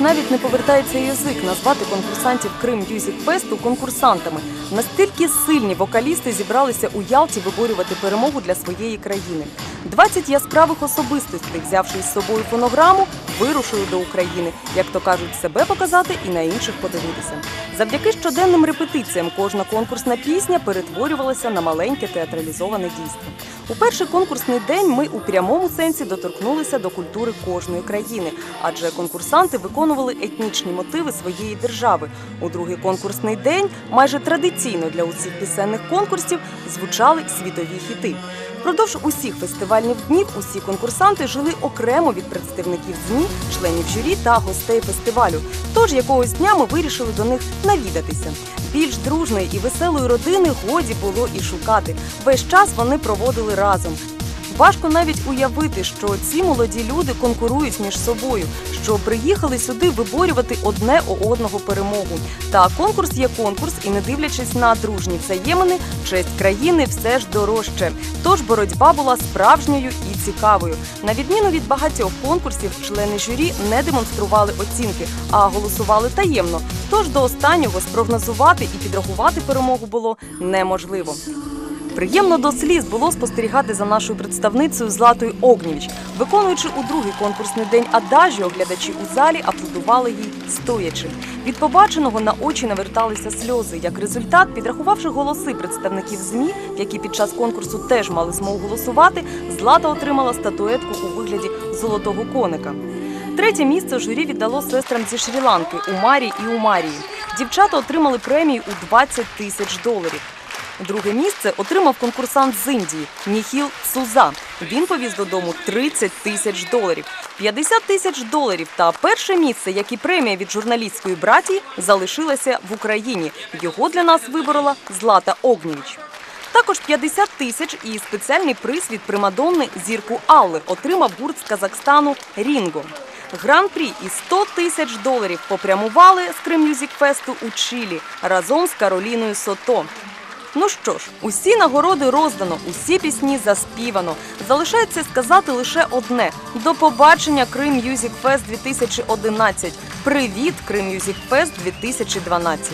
навіть не повертається язик назвати конкурсантів Крим Мюзик Фесту конкурсантами. Настільки сильні вокалісти зібралися у Ялті виборювати перемогу для своєї країни. 20 яскравих особистостей, взявши із собою фонограму, вирушили до України, як то кажуть, себе показати і на інших подивитися. Завдяки щоденним репетиціям кожна конкурсна пісня перетворювалася на маленьке театралізоване дійство. У перший конкурсний день ми у прямому сенсі доторкнулися до культури кожної країни, адже конкурсанти виконували етнічні мотиви своєї держави. У другий конкурсний день майже традиційно для усіх пісенних конкурсів звучали світові хіти. Впродовж усіх фестивальних днів усі конкурсанти жили окремо від представників ЗМІ, членів журі та гостей фестивалю. Тож якогось дня ми вирішили до них навідатися. Більш дружної і веселої родини годі було і шукати. Весь час вони проводили разом. Важко навіть уявити, що ці молоді люди конкурують між собою, що приїхали сюди виборювати одне у одного перемогу. Та конкурс є конкурс, і не дивлячись на дружні взаємини, честь країни все ж дорожче. Тож боротьба була справжньою і цікавою. На відміну від багатьох конкурсів, члени журі не демонстрували оцінки, а голосували таємно. Тож до останнього спрогнозувати і підрахувати перемогу було неможливо. Приємно до сліз було спостерігати за нашою представницею Златою Огнєвіч. Виконуючи у другий конкурсний день адажіо, глядачі у залі аплодували їй стоячи. Від побаченого на очі наверталися сльози. Як результат, підрахувавши голоси представників ЗМІ, які під час конкурсу теж мали змогу голосувати, Злата отримала статуетку у вигляді золотого коника. Третє місце журі віддало сестрам зі Шрі-Ланки Умарі і Умарії. Дівчата отримали премію у 20 тисяч доларів. Друге місце отримав конкурсант з Індії Ніхіл Суза. Він повіз додому 30 тисяч доларів, 50 тисяч доларів. Та перше місце, як і премія від журналістської братії, залишилося в Україні. Його для нас виборола Злата Огнєвіч. Також 50 тисяч і спеціальний приз від примадонни зірку Алли отримав гурт з Казахстану Рінго. Гран-прі і 100 тисяч доларів попрямували з Крим Мюзік Фесту у Чилі разом з Кароліною Сото. Ну що ж, усі нагороди роздано, усі пісні заспівано. Залишається сказати лише одне: до побачення Крим Юзік Фест 2011. Привіт, Крим Юзік Фест 2012.